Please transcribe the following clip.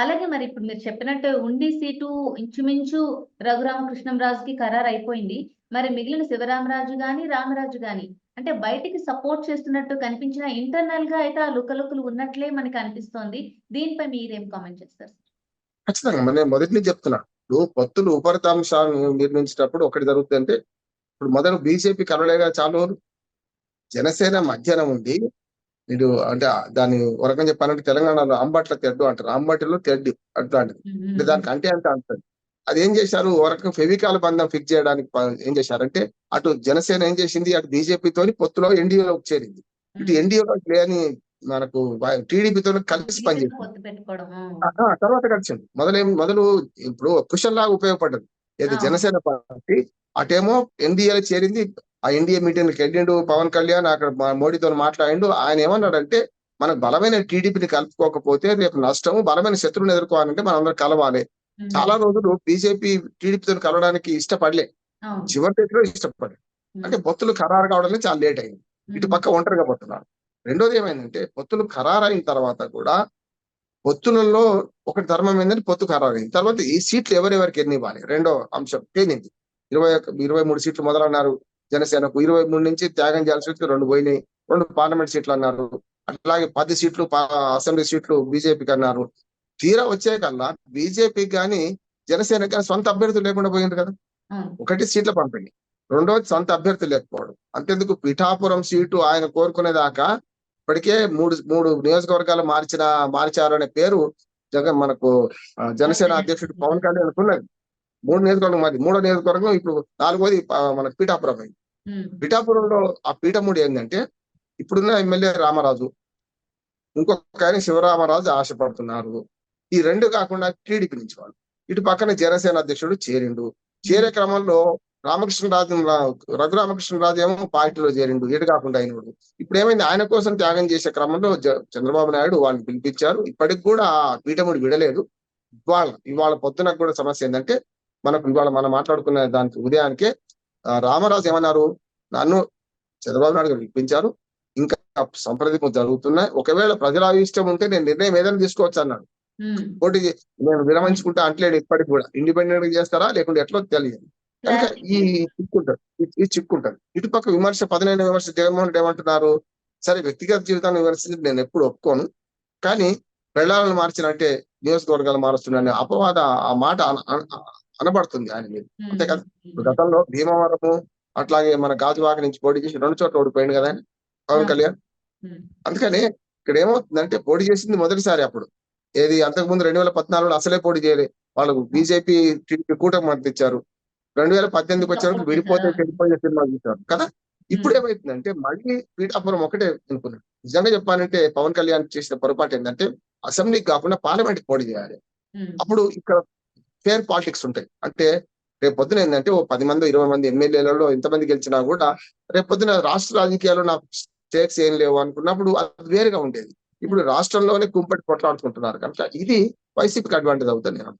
అలాగే మరి ఇప్పుడు మీరు చెప్పినట్టు ఉండి సీటు ఇంచుమించు రఘురామకృష్ణంరాజుకి ఖరారు అయిపోయింది మరి మిగిలిన శివరామరాజు గాని రామరాజు గాని అంటే బయటికి సపోర్ట్ చేస్తున్నట్టు కనిపించిన ఇంటర్నల్గా అయితే ఆ లుకలుకలు ఉన్నట్లే మనకి అనిపిస్తోంది. దీనిపై మీరేం కామెంట్ చేస్తారు? ఖచ్చితంగా. నేను మొదటి నుంచి చెప్తున్నా. ఇప్పుడు పొత్తులు ఉపరితాంశాలను నిర్మించేటప్పుడు ఒకటి జరుగుతుందంటే ఇప్పుడు మొదలు బీజేపీ కలవలేగా చాలా రోజులు జనసేన మధ్యాహ్నం ఉంది మీరు అంటే దాని రకంగా చెప్పాలంటే తెలంగాణలో అంబట్ల తెడ్డు అంటారు. అంబటిలో తెడ్డు అట్లాంటిది. అంటే దానికి అంటే అంటే అంటారు. అది ఏం చేశారు? రకంగా ఫెవికాల్ బంధం ఫిక్స్ చేయడానికి ఏం చేశారంటే అటు జనసేన ఏం చేసింది? అటు బీజేపీతో పొత్తులో ఎన్డీఏలోకి చేరింది. ఇటు ఎన్డీఏలో లేని మనకు టీడీపీతో కలిసి పనిచేసింది. ఆ, తర్వాత కలిసింది. మొదలేం మొదలు ఇప్పుడు కుషన్ లాగా ఉపయోగపడ్డది. ఏది. జనసేన పార్టీ అటేమో ఎన్డీఏలో చేరింది. ఆ ఎన్డీఏ మీటింగ్ వెళ్ళిండు పవన్ కళ్యాణ్ అక్కడ మోడీతో మాట్లాడిండు. ఆయన ఏమన్నాడంటే మనకు బలమైన టీడీపీని కలుపుకోకపోతే రేపు నష్టము బలమైన శత్రువుని ఎదుర్కోవాలంటే మనం అందరం కలవాలి. చాలా రోజులు బీజేపీ టీడీపీతో కలవడానికి ఇష్టపడలే. చివరి దశలో ఇష్టపడలే అంటే పొత్తులు ఖరారు కావడం చాలా లేట్ అయింది. ఇటు పక్క ఒంటరిగా పోతున్నారు. రెండోది ఏమైందంటే పొత్తులు ఖరారైన తర్వాత కూడా పొత్తులలో ఒకటి ధర్మం ఏంటంటే పొత్తు ఖరారైంది. తర్వాత ఈ సీట్లు ఎవరెవరికి ఎన్ని ఇవ్వాలి? రెండో అంశం తేలింది. ఇరవై ఇరవై మూడు సీట్లు మొదలన్నారు. జనసేనకు ఇరవై మూడు నుంచి త్యాగం చేయాల్సి వచ్చి రెండు పోయినాయి. రెండు పార్లమెంట్ సీట్లు అన్నారు. అట్లాగే పది సీట్లు అసెంబ్లీ సీట్లు బీజేపీకి అన్నారు. తీరా వచ్చే కల్లా బీజేపీకి కానీ జనసేనకి కానీ సొంత అభ్యర్థులు లేకుండా పోయింది కదా. ఒకటి సీట్ల పంపిణీ రెండోది సొంత అభ్యర్థి లేకపోవడం. అంతేందుకు? పిఠాపురం సీటు ఆయన కోరుకునేదాకా ఇప్పటికే మూడు మూడు నియోజకవర్గాలు మార్చిన మార్చారు అనే పేరు జగన్ మనకు జనసేన అధ్యక్షుడు పవన్ కళ్యాణ్ ఉన్నది. మూడు నియోజకవర్గం మరి మూడో నియోజకవర్గం ఇప్పుడు నాలుగోది మనకు పిఠాపురం అయింది. పిఠాపురంలో ఆ పీఠముడి ఏంటంటే ఇప్పుడున్న ఎమ్మెల్యే రామరాజు ఇంకొక ఆయన శివరామరాజు ఆశపడుతున్నారు. ఈ రెండు కాకుండా టీడీపీ నుంచి వాళ్ళు. ఇటు పక్కన జనసేన అధ్యక్షుడు చేరిండు. చేరే క్రమంలో రామకృష్ణరాజు రఘురామకృష్ణరాజు ఏమో పార్టీలో చేరిండు. ఇటు కాకుండా అయినడు ఇప్పుడు ఏమైంది? ఆయన కోసం త్యాగం చేసే క్రమంలో చంద్రబాబు నాయుడు వాళ్ళని పిలిపించారు. ఇప్పటికి కూడా ఆ పీఠముడి విడలేదు. ఇవాళ ఇవాళ పొద్దున కూడా సమస్య ఏంటంటే మనకు ఇవాళ మనం మాట్లాడుకున్న దానికి ఉదయానికే రామరాజు ఏమన్నారు? నన్ను చంద్రబాబు నాయుడు గారు పిలిపించారు. ఇంకా సంప్రదింపులు జరుగుతున్నాయి. ఒకవేళ ప్రజల ఇష్టం ఉంటే నేను నిర్ణయం ఏదైనా తీసుకోవచ్చు అన్నాడు. పోటీ నేను విరమించుకుంటా అంటలేడు ఇప్పటికి కూడా. ఇండిపెండెంట్గా చేస్తారా? లేకుంటే ఎట్లా తెలియదు. కనుక ఈ చిక్కుంటారు ఈ- చిక్కుంటారు ఇటుపక్క విమర్శ పదిహేను విమర్శ జగన్మోహన్ రెడ్డి ఏమంటున్నారు? సరే వ్యక్తిగత జీవితాన్ని విమర్శించి నేను ఎప్పుడు ఒప్పుకోను. కానీ పెళ్ళాలను మార్చినంటే నియోజకవర్గాలు మారుస్తున్నాను అపవాద ఆ మాట అనబడుతుంది ఆయన మీద. అంతే కదా? గతంలో భీమవరము అట్లాగే మన గాజువాక నుంచి పోటీ చేసి రెండు చోట్ల ఓడిపోయింది కదా ఆయన పవన్ కళ్యాణ్. అందుకని ఇక్కడ ఏమవుతుందంటే పోటీ చేసింది మొదటిసారి అప్పుడు. ఏది అంతకుముందు రెండు వేల పద్నాలుగులో అసలే పోటీ చేయలే. వాళ్ళకు బీజేపీ టీడీపీ కూటమి మద్దతు ఇచ్చారు. రెండు వేల పద్దెనిమిదికి వచ్చేవరకు విడిపోతే చెడిపోయే సినిమా చూశారు కదా? ఇప్పుడు ఏమైతుందంటే మళ్ళీ పీఠాపురం ఒకటే అనుకున్నాడు నిజంగా చెప్పాలంటే పవన్ కళ్యాణ్ చేసిన పొరపాటు ఏంటంటే అసెంబ్లీకి కాకుండా పార్లమెంట్ పోటీ చేయాలి. అప్పుడు ఇక్కడ ఫేర్ పాలిటిక్స్ ఉంటాయి. అంటే రేపు పొద్దున ఏంటంటే ఓ పది మంది ఇరవై మంది ఎమ్మెల్యేలలో ఎంతమంది గెలిచినా కూడా రేపు పొద్దున రాష్ట్ర రాజకీయాల్లో నా స్టేక్స్ ఏం లేవు అనుకున్నప్పుడు అది వేరుగా ఉండేది. ఇప్పుడు రాష్ట్రంలోనే కుంపటి కొట్లాడుకుంటున్నారు కనుక ఇది వైసీపీకి అడ్వాంటేజ్ అవుతుంది. నేను